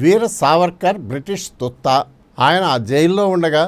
వీర Savarkar British తొత్త. ఆయన ఆ జైల్లో ఉండగా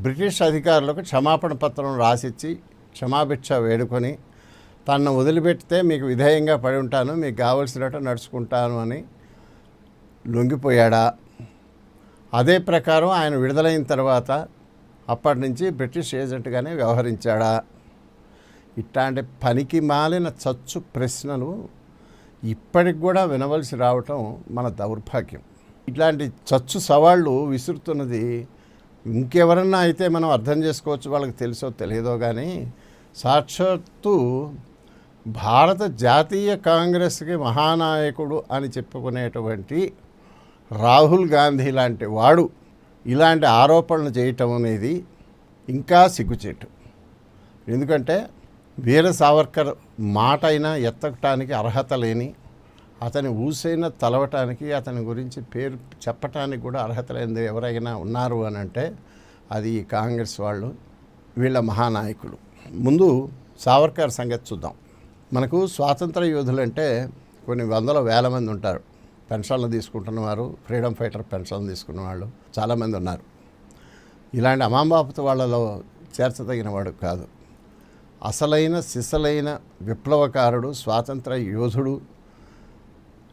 బ్రిటిష్ అధికారులకు క్షమాపణ పత్రం రాసిచ్చి క్షమాభిక్ష వేడుకొని తనను వదిలిపెడితే మీకు విధేయంగా పడి ఉంటాను మీకు కావలసినట్టు నడుచుకుంటాను అని లొంగిపోయాడా. అదే ప్రకారం ఆయన విడుదలైన తర్వాత అప్పటి నుంచి బ్రిటిష్ ఏజెంట్గానే వ్యవహరించాడా. ఇట్లాంటి పనికి మాలిన చచ్చు ప్రశ్నలు ఇప్పటికి కూడా వినవలసి రావటం మన దౌర్భాగ్యం. ఇట్లాంటి చచ్చు సవాళ్ళు విసురుతున్నది ఇంకెవరన్నా అయితే మనం అర్థం చేసుకోవచ్చు వాళ్ళకి తెలుసో తెలియదో కానీ సాక్షాత్తు భారత జాతీయ కాంగ్రెస్కి మహానాయకుడు అని చెప్పుకునేటువంటి రాహుల్ గాంధీ లాంటి వాడు ఇలాంటి ఆరోపణలు చేయటం అనేది ఇంకా సిగ్గుచేటు. ఎందుకంటే వీర సావర్కర్ మాట అయినా ఎత్తకటానికి అర్హత లేని అతని ఊసైన తలవటానికి అతని గురించి పేరు చెప్పటానికి కూడా అర్హత లేనిది ఎవరైనా ఉన్నారు అని అంటే అది ఈ కాంగ్రెస్ వాళ్ళు వీళ్ళ మహానాయకులు. ముందు సావర్కర్ సంగతి చూద్దాం. మనకు స్వాతంత్ర యోధులు అంటే కొన్ని వందల వేల మంది ఉంటారు. పెన్షన్లు తీసుకుంటున్న వారు ఫ్రీడమ్ ఫైటర్ పెన్షన్లు తీసుకున్న వాళ్ళు చాలామంది ఉన్నారు. ఇలాంటి అమాంబాపత వాళ్ళలో చేర్చదగిన వాడు కాదు. అసలైన సిసలైన విప్లవకారుడు స్వాతంత్ర యోధుడు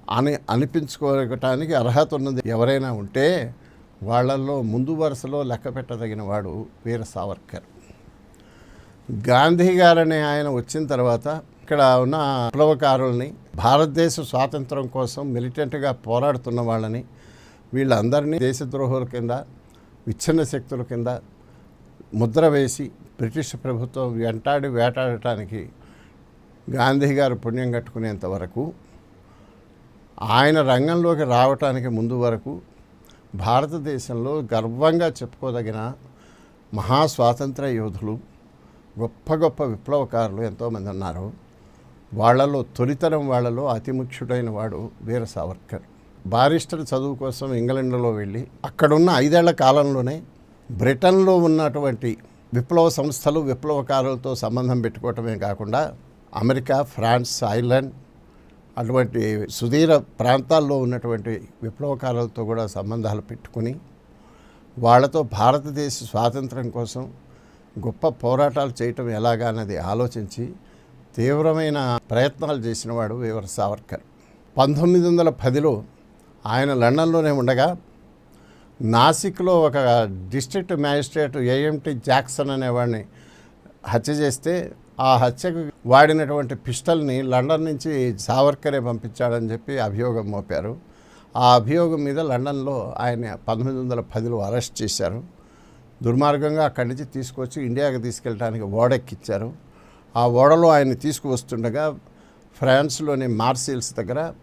అని అనిపించుకోవటానికి అర్హత ఉన్నది ఎవరైనా ఉంటే వాళ్ళల్లో ముందు వరుసలో లెక్క పెట్టదగిన వాడు వీర సావర్కర్. గాంధీ గారనే ఆయన వచ్చిన తర్వాత ఇక్కడ ఉన్న విప్లవకారుల్ని భారతదేశ స్వాతంత్రం కోసం మిలిటెంట్గా పోరాడుతున్న వాళ్ళని వీళ్ళందరినీ దేశద్రోహుల కింద విచ్ఛిన్న శక్తుల కింద ముద్ర వేసి బ్రిటిష్ ప్రభుత్వం వెంటాడి వేటాడటానికి గాంధీ గారు పుణ్యం కట్టుకునేంత వరకు ఆయన రంగంలోకి రావటానికి ముందు వరకు భారతదేశంలో గర్వంగా చెప్పుకోదగిన మహా స్వాతంత్ర యోధులు గొప్ప గొప్ప విప్లవకారులు ఎంతోమంది ఉన్నారు. వాళ్ళలో తొలితరం వాళ్ళలో అతి ముఖ్యుడైన వాడు వీర సావర్కర్. బారిస్టర్ చదువు కోసం ఇంగ్లాండ్లో వెళ్ళి అక్కడున్న ఐదేళ్ళ కాలంలోనే బ్రిటన్లో ఉన్నటువంటి విప్లవ సంస్థలు విప్లవకారులతో సంబంధం పెట్టుకోవటమే కాకుండా అమెరికా ఫ్రాన్స్ ఐర్లాండ్ అటువంటి సుదీర ప్రాంతాల్లో ఉన్నటువంటి విప్లవకారులతో కూడా సంబంధాలు పెట్టుకుని వాళ్ళతో భారతదేశ స్వాతంత్రం కోసం గొప్ప పోరాటాలు చేయటం ఎలాగా అన్నది ఆలోచించి తీవ్రమైన ప్రయత్నాలు చేసినవాడు వీవర్ సావర్కర్. పంతొమ్మిది వందల పదిలో ఆయన లండన్లోనే ఉండగా నాసిక్లో ఒక డిస్ట్రిక్ట్ మ్యాజిస్ట్రేట్ ఏఎంటి జాక్సన్ అనేవాడిని హత్య చేస్తే ఆ హత్యకు వాడినటువంటి పిస్టల్ని లండన్ నుంచి సావర్కరే పంపించాడని చెప్పి అభియోగం మోపారు. ఆ అభియోగం మీద లండన్లో ఆయన పంతొమ్మిది వందల పదిలో అరెస్ట్ చేశారు. దుర్మార్గంగా అక్కడి నుంచి తీసుకొచ్చి ఇండియాకి తీసుకెళ్ళడానికి ఓడెక్కిచ్చారు. ఆ ఓడలో ఆయన తీసుకువస్తుండగా ఫ్రాన్స్లోని మార్సిల్స్ దగ్గర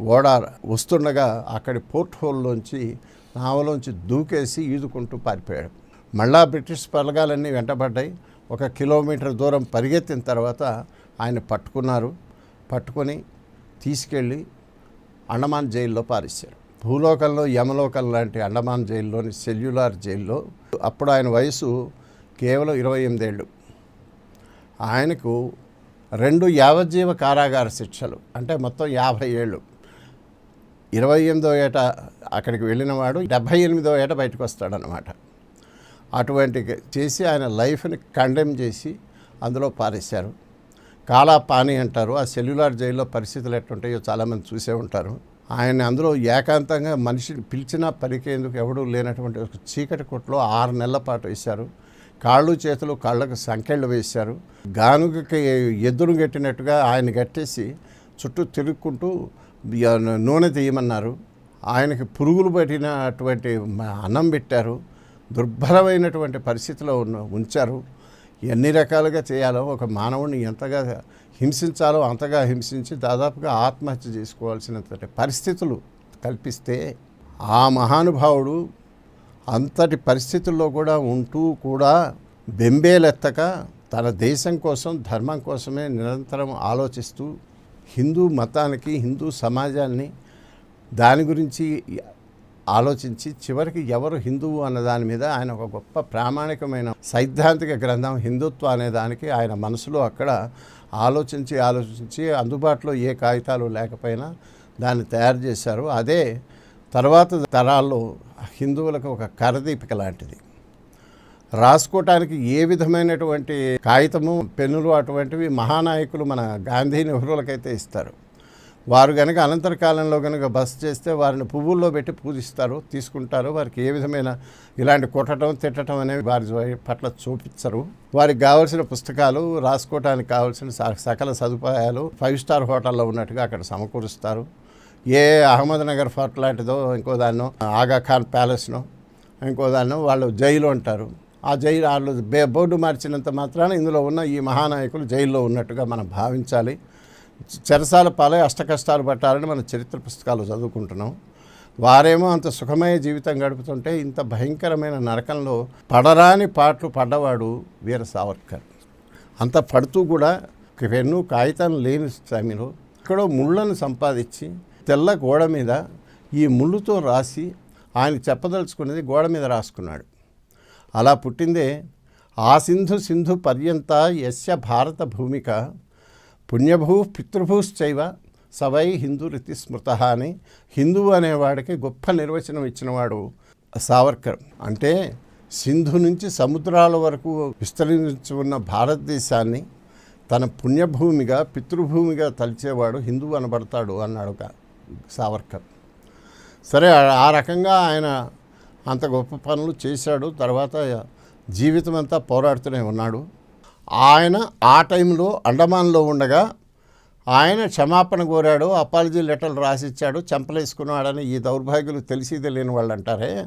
ఓడ వస్తుండగా అక్కడి పోర్ట్ హోల్లోంచి నావలోంచి దూకేసి ఈదుకుంటూ పారిపోయాడు. మళ్ళా బ్రిటిష్ పలగాలన్నీ వెంటబడ్డాయి. ఒక కిలోమీటర్ దూరం పరిగెత్తిన తర్వాత ఆయన పట్టుకున్నారు. పట్టుకొని తీసుకెళ్ళి అండమాన్ జైల్లో పారేశారు. భూలోకంలో యమలోకం లాంటి అండమాన్ జైల్లోని సెల్యులార్ జైల్లో అప్పుడు ఆయన వయసు కేవలం ఇరవై ఎనిమిదేళ్ళు. ఆయనకు రెండు యావజ్జీవ కారాగార శిక్షలు అంటే మొత్తం యాభై ఏళ్ళు. ఇరవై ఎనిమిదో ఏట అక్కడికి వెళ్ళినవాడు డెబ్భై ఎనిమిదో ఏట బయటకు వస్తాడనమాట అటువంటి చేసి ఆయన లైఫ్ని కండెమ్ చేసి అందులో పారేశారు. కాలా పానీ అంటారు ఆ సెల్యులార్ జైల్లో పరిస్థితులు ఎట్టుంటాయో చాలామంది చూసే ఉంటారు. ఆయన అందులో ఏకాంతంగా మనిషిని పిలిచినా పలికేందుకు ఎవడూ లేనటువంటి ఒక చీకటి కొట్లో ఆరు నెలల పాటు వేశారు. కాళ్ళు చేతులు కళ్ళకు సంకెళ్ళు వేశారు. గానుగకి ఎదురు గట్టినట్టుగా ఆయన కట్టేసి చుట్టూ తిరుక్కుంటూ నూనె తీయమన్నారు. ఆయనకి పురుగులు పట్టినటువంటి అన్నం పెట్టారు. దుర్భరమైనటువంటి పరిస్థితిలో ఉన్న ఉంచారు. ఎన్ని రకాలుగా చేయాలో ఒక మానవుడిని ఎంతగా హింసించాలో అంతగా హింసించి దాదాపుగా ఆత్మహత్య చేసుకోవాల్సినటువంటి పరిస్థితులు కల్పిస్తే ఆ మహానుభావుడు అంతటి పరిస్థితుల్లో కూడా ఉంటూ కూడా బెంబేలెత్తక తన దేశం కోసం ధర్మం కోసమే నిరంతరం ఆలోచిస్తూ హిందూ మతానికి హిందూ సమాజాన్ని దాని గురించి ఆలోచించి చివరికి ఎవరు హిందువు అన్న దాని మీద ఆయన ఒక గొప్ప ప్రామాణికమైన సైద్ధాంతిక గ్రంథం హిందుత్వ అనే దానికి ఆయన మనసులో అక్కడ ఆలోచించి ఆలోచించి అందుబాటులో ఏ కాగితాలు లేకపోయినా దాన్ని తయారు చేశారు. అదే తర్వాత తరాల్లో హిందువులకు ఒక కరదీపిక లాంటిది. రాసుకోవటానికి ఏ విధమైనటువంటి కాగితము పెన్నులు అటువంటివి మహానాయకులు మన గాంధీ నెహ్రూలకైతే ఇస్తారు. వారు కనుక అనంతర కాలంలో కనుక బస్ చేస్తే వారిని పువ్వుల్లో పెట్టి పూజిస్తారు తీసుకుంటారు. వారికి ఏ విధమైన ఇలాంటి కొట్టడం తిట్టడం అనేవి వారి పట్ల చూపించరు. వారికి కావాల్సిన పుస్తకాలు రాసుకోవడానికి కావాల్సిన స- సకల సదుపాయాలు ఫైవ్ స్టార్ హోటల్లో ఉన్నట్టుగా అక్కడ సమకూరుస్తారు. ఏ అహ్మద్నగర్ ఫోర్ట్ లాంటిదో ఇంకో దాన్నో ఆగాఖాన్ ప్యాలెస్నో ఇంకో దాన్నో వాళ్ళు జైలు అంటారు ఆ జైలు వాళ్ళు బే బోర్డు మార్చినంత మాత్రాన ఇందులో ఉన్న ఈ మహానాయకులు జైల్లో ఉన్నట్టుగా మనం భావించాలి. చెరసాల పాలై అష్టకష్టాలు పట్టాలని మన చరిత్ర పుస్తకాలు చదువుకుంటున్నాం. వారేమో అంత సుఖమయ జీవితం గడుపుతుంటే ఇంత భయంకరమైన నరకంలో పడరాని పాటలు పడ్డవాడు వీర సావర్కర్. అంత పడుతూ కూడా పెన్ను కాగితం లేని సమయంలో ఎక్కడో ముళ్ళను సంపాదించి తెల్ల గోడ మీద ఈ ముళ్ళుతో రాసి ఆయన చెప్పదలుచుకున్నది గోడ మీద రాసుకున్నాడు. అలా పుట్టిందే. ఆ సింధు సింధు పర్యంత యస్య భారత భూమిక. పుణ్యభూ పితృభూశ్చైవ సవై హిందూ రీతి స్మృత అని హిందువు అనేవాడికి గొప్ప నిర్వచనం ఇచ్చినవాడు సావర్కర్. అంటే సింధు నుంచి సముద్రాల వరకు విస్తరించి ఉన్న భారతదేశాన్ని తన పుణ్యభూమిగా పితృభూమిగా తలిచేవాడు హిందువు అనబడతాడు అన్నాడు సావర్కర్. సరే ఆ రకంగా ఆయన అంత గొప్ప పనులు చేశాడు. తర్వాత జీవితం అంతా పోరాడుతూనే ఉన్నాడు. ఆయన ఆ టైంలో అండమాన్లో ఉండగా ఆయన క్షమాపణ కోరాడు. అపాలజీ లెటర్లు రాసిచ్చాడు. చెంపలేసుకున్నాడని ఈ దౌర్భాగ్యులు తెలిసి తెలియని వాళ్ళు అంటారే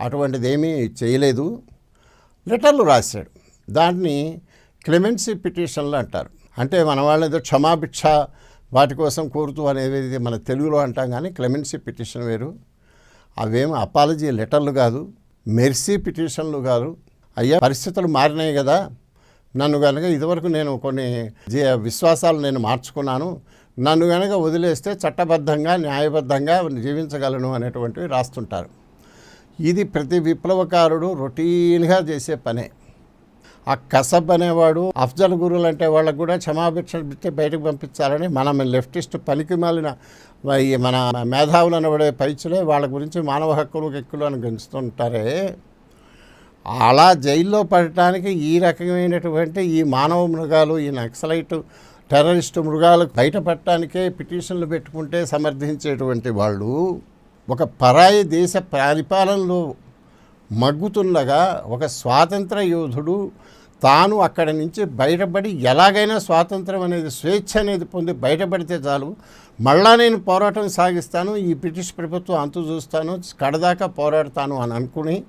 అటువంటిది ఏమీ చేయలేదు. లెటర్లు రాశాడు. దాన్ని క్లెమెన్సీ పిటిషన్లు అంటారు. అంటే మన వాళ్ళు ఏదో క్షమాభిక్ష వాటి కోసం కోరుతూ అనేది మన తెలుగులో అంటాం కానీ క్లెమెన్సీ పిటిషన్ వేరు. అవేమి అపాలజీ లెటర్లు కాదు మెర్సీ పిటిషన్లు కాదు. అయ్యా పరిస్థితులు మారినాయి కదా. నన్ను కనుక ఇదివరకు నేను కొన్ని జీ- విశ్వాసాలు నేను మార్చుకున్నాను. నన్ను కనుక వదిలేస్తే చట్టబద్ధంగా న్యాయబద్ధంగా జీవించగలను అనేటువంటివి రాస్తుంటారు. ఇది ప్రతి విప్లవకారుడు రొటీన్గా చేసే పనే. ఆ కసబ్ అనేవాడు అఫ్జల్ గురువులు అంటే వాళ్ళకు కూడా క్షమాభిక్ష పెట్టి బయటకు పంపించాలని మనం లెఫ్టిస్ట్ పనికి మాలిన మన మేధావులు అనబడే పైచులే వాళ్ళ గురించి మానవ హక్కులు ఎక్కులు అని గెలుస్తుంటారే అలా జైల్లో పడటానికి ఈ రకమైనటువంటి ఈ మానవ మృగాలు ఈ నక్సలైట్ టెర్రరిస్టు మృగాలు బయటపడటానికే పిటిషన్లు పెట్టుకుంటే సమర్థించేటువంటి వాళ్ళు ఒక పరాయి దేశ పరిపాలనలో మగ్గుతుండగా ఒక స్వాతంత్ర యోధుడు తాను అక్కడి నుంచి బయటపడి ఎలాగైనా స్వాతంత్రం అనేది స్వేచ్ఛ అనేది పొంది బయటపడితే చాలు. మళ్ళా నేను పోరాటం సాగిస్తాను ఈ బ్రిటిష్ ప్రభుత్వం అంతు చూస్తాను కడదాకా పోరాడతాను అని అనుకుని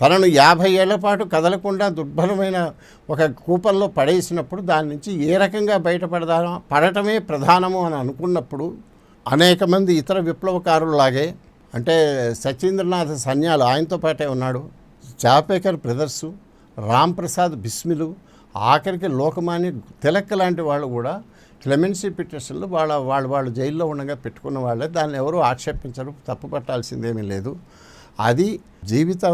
తనను యాభై ఏళ్ళ పాటు కదలకుండా దుర్బలమైన ఒక కూపంలో పడేసినప్పుడు దాని నుంచి ఏ రకంగా బయటపడదా పడటమే ప్రధానము అని అనుకున్నప్పుడు అనేక మంది ఇతర విప్లవకారులాగే అంటే సచీంద్రనాథ్ సన్యాలు ఆయనతో పాటే ఉన్నాడు. చాపేకర్ బ్రదర్సు రామ్ ప్రసాద్ బిస్మిలు ఆఖరికి లోకమాన్య తిలక్ లాంటి వాళ్ళు కూడా క్లెమెన్సీ పిటిషన్లు వాళ్ళ వాళ్ళు వాళ్ళు జైల్లో ఉండగా పెట్టుకున్న వాళ్ళే. దాన్ని ఎవరు ఆక్షేపించరు తప్పు పట్టాల్సిందేమీ లేదు. అది జీవిత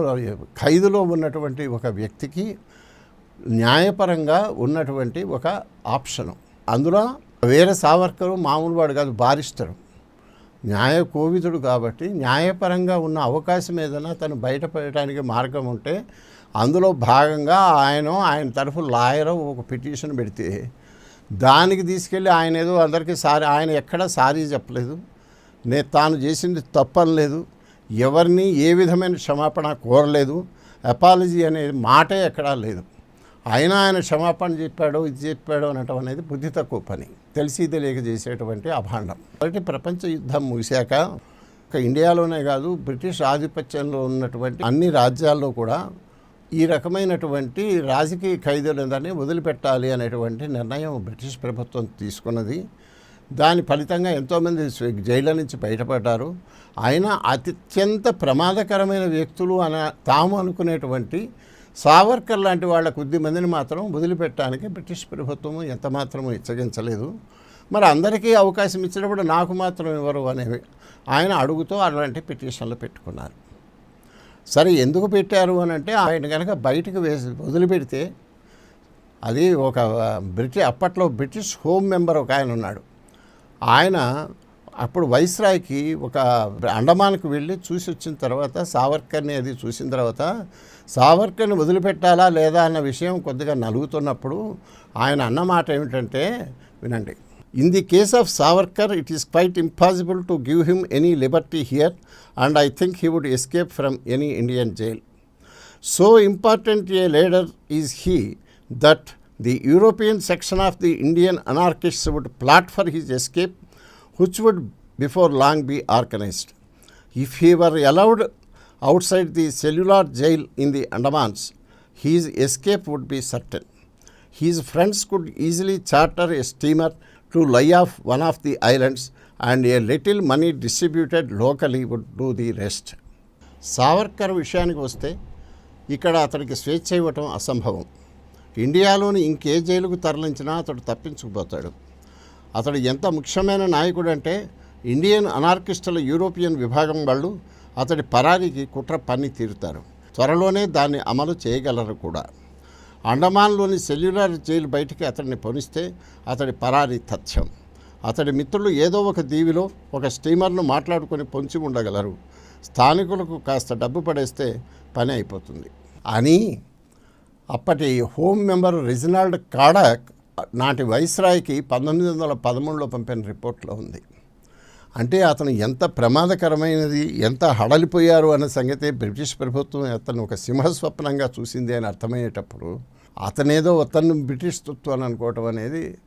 ఖైదులో ఉన్నటువంటి ఒక వ్యక్తికి న్యాయపరంగా ఉన్నటువంటి ఒక ఆప్షను. అందులో వేరే సావర్కరు మామూలు వాడు కాదు బారిస్టరు. న్యాయ కోవిదుడు కాబట్టి న్యాయపరంగా ఉన్న అవకాశం ఏదైనా తను బయటపడటానికి మార్గం ఉంటే అందులో భాగంగా ఆయన ఆయన తరఫు లాయర్ ఒక పిటిషన్ పెడితే దానికి తీసుకెళ్ళి ఆయన ఏదో అందరికీ సారీ ఆయన ఎక్కడా సారీ చెప్పలేదు. నేను తాను చేసింది తప్పనలేదు ఎవరిని ఏ విధమైన క్షమాపణ కోరలేదు. అపాలజీ అనే మాటే ఎక్కడా లేదు. ఆయన ఆయన క్షమాపణ చెప్పాడు ఇది చెప్పాడు అనటం అనేది బుద్ధి తక్కువ పని. తెలిసి తెలియక చేసేటువంటి అభాండం. కాబట్టి ప్రపంచ యుద్ధం ముగిశాక ఒక ఇండియాలోనే కాదు బ్రిటిష్ ఆధిపత్యంలో ఉన్నటువంటి అన్ని రాజ్యాల్లో కూడా ఈ రకమైనటువంటి రాజకీయ ఖైదీలందరినీ వదిలిపెట్టాలి అనేటువంటి నిర్ణయం బ్రిటిష్ ప్రభుత్వం తీసుకున్నది. దాని ఫలితంగా ఎంతోమంది జైళ్ళ నుంచి బయటపడ్డారు. ఆయన అత్యంత ప్రమాదకరమైన వ్యక్తులు అన తాము అనుకునేటువంటి సావర్కర్ లాంటి వాళ్ళ కొద్ది మందిని మాత్రం వదిలిపెట్టడానికి బ్రిటిష్ ప్రభుత్వం ఎంత హెచ్చరించలేదు. మరి అందరికీ అవకాశం ఇచ్చినప్పుడు నాకు మాత్రం ఇవ్వరు అనేవి ఆయన అడుగుతూ అలాంటి పిటిషన్లు పెట్టుకున్నారు. సరే ఎందుకు పెట్టారు అని అంటే ఆయన కనుక బయటకు వేసి వదిలిపెడితే అది ఒక బ్రిటిష్ అప్పట్లో బ్రిటిష్ హోమ్ మెంబర్ ఒక ఆయన ఉన్నాడు. ఆయన అప్పుడు వైస్రాయ్కి ఒక అండమాన్కి వెళ్ళి చూసి వచ్చిన తర్వాత సావర్కర్ని అది చూసిన తర్వాత సావర్కర్ని వదిలిపెట్టాలా లేదా అన్న విషయం కొద్దిగా నలుగుతున్నప్పుడు ఆయన అన్న మాట ఏమిటంటే వినండి. In the case of Savarkar it is quite impossible to give him any liberty here and I think he would escape from any Indian jail. So important a leader is he that the European section of the Indian anarchist would plot for his escape which would before long be organized. If he were allowed outside the cellular jail in the Andamans, his escape would be certain. His friends could easily charter a steamer to lie off one of the islands, and a little money distributed locally would do the rest. Savarkar విషయానికి వస్తే ఇక్కడ అతడికి స్వేచ్ఛ ఇవ్వటం అసంభవం ఇండియాలోని ఇంకే జైలుకు తరలించినా అతడు తప్పించుకుపోతాడు అతడు ఎంత ముఖ్యమైన నాయకుడు అంటే ఇండియన్ అనార్కిస్టుల యూరోపియన్ విభాగం వాళ్ళు అతడి పరారికి కుట్ర పన్ని తీరుతారు. త్వరలోనే దాన్ని అమలు చేయగలరు కూడా. అండమాన్లోని సెల్యులార్ జైలు బయటికి అతడిని పొనిస్తే అతడి పరారి తథ్యం. అతడి మిత్రులు ఏదో ఒక దీవిలో ఒక స్టీమర్ను మాట్లాడుకొని పొంచి ఉండగలరు. స్థానికులకు కాస్త డబ్బు పడేస్తే పని అయిపోతుంది. అని అప్పటి హోమ్ మెంబర్ రెజినాల్డ్ కాడాక్ నాటి వైస్రాయ్కి పంతొమ్మిది వందల పదమూడులో పంపిన రిపోర్ట్లో ఉంది. అంటే అతను ఎంత ప్రమాదకరమైనది ఎంత హడలిపోయారు అన్న సంగతి బ్రిటిష్ ప్రభుత్వం అతను ఒక సింహస్వప్నంగా చూసింది అని అర్థమయ్యేటప్పుడు అతనేదో అతను బ్రిటిష్ తత్వాన్ని అనుకోవటం అనేది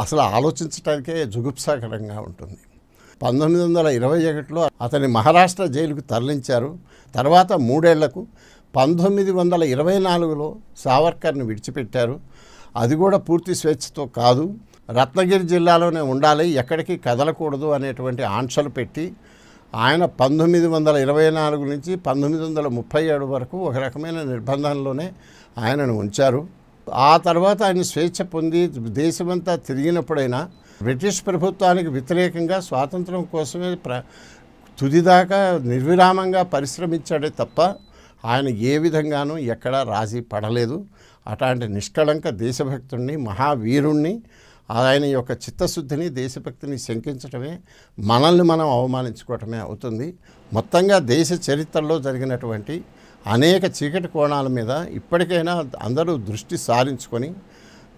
అసలు ఆలోచించడానికే జుగుప్సాకరంగా ఉంటుంది. పంతొమ్మిది వందల ఇరవై ఒకటిలో అతని మహారాష్ట్ర జైలుకు తరలించారు. తర్వాత మూడేళ్ళకు పంతొమ్మిది వందల ఇరవై నాలుగులో సావర్కర్ని విడిచిపెట్టారు. అది కూడా పూర్తి స్వేచ్ఛతో కాదు. రత్నగిరి జిల్లాలోనే ఉండాలి ఎక్కడికి కదలకూడదు అనేటువంటి ఆంక్షలు పెట్టి ఆయన పంతొమ్మిది వందల ఇరవై నాలుగు నుంచి పంతొమ్మిది వందల ముప్పై ఏడు వరకు ఒక రకమైన నిర్బంధంలోనే ఆయనను ఉంచారు. ఆ తర్వాత ఆయన స్వేచ్ఛ పొంది దేశమంతా తిరిగినప్పుడైనా బ్రిటిష్ ప్రభుత్వానికి వ్యతిరేకంగా స్వాతంత్రం కోసమే ప్ర తుదిదాకా నిర్విరామంగా పరిశ్రమించాడే తప్ప ఆయన ఏ విధంగానూ ఎక్కడా రాజీ పడలేదు. అట్లాంటి నిష్కళంక దేశభక్తుణ్ణి మహావీరుణ్ణి ఆయన యొక్క చిత్తశుద్ధిని దేశభక్తిని శంకించడమే మనల్ని మనం అవమానించుకోవటమే అవుతుంది. మొత్తంగా దేశ చరిత్రలో జరిగినటువంటి అనేక చీకటి కోణాల మీద ఇప్పటికైనా అందరూ దృష్టి సారించుకొని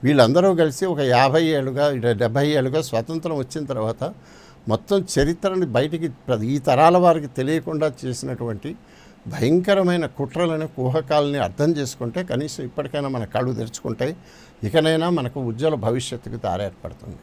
వీళ్ళందరూ కలిసి ఒక యాభై ఏళ్ళుగా డెబ్భై ఏళ్ళుగా స్వాతంత్రం వచ్చిన తర్వాత మొత్తం చరిత్రని బయటికి ఈ తరాల వారికి తెలియకుండా చేసినటువంటి భయంకరమైన కుట్రలను కుహకాలని అర్థం చేసుకుంటే కనీసం ఇప్పటికైనా మన కళ్ళు తెరుచుకుంటాయి. ఇకనైనా మనకు ఉజ్వల భవిష్యత్తుకు తారేర్పడుతుంది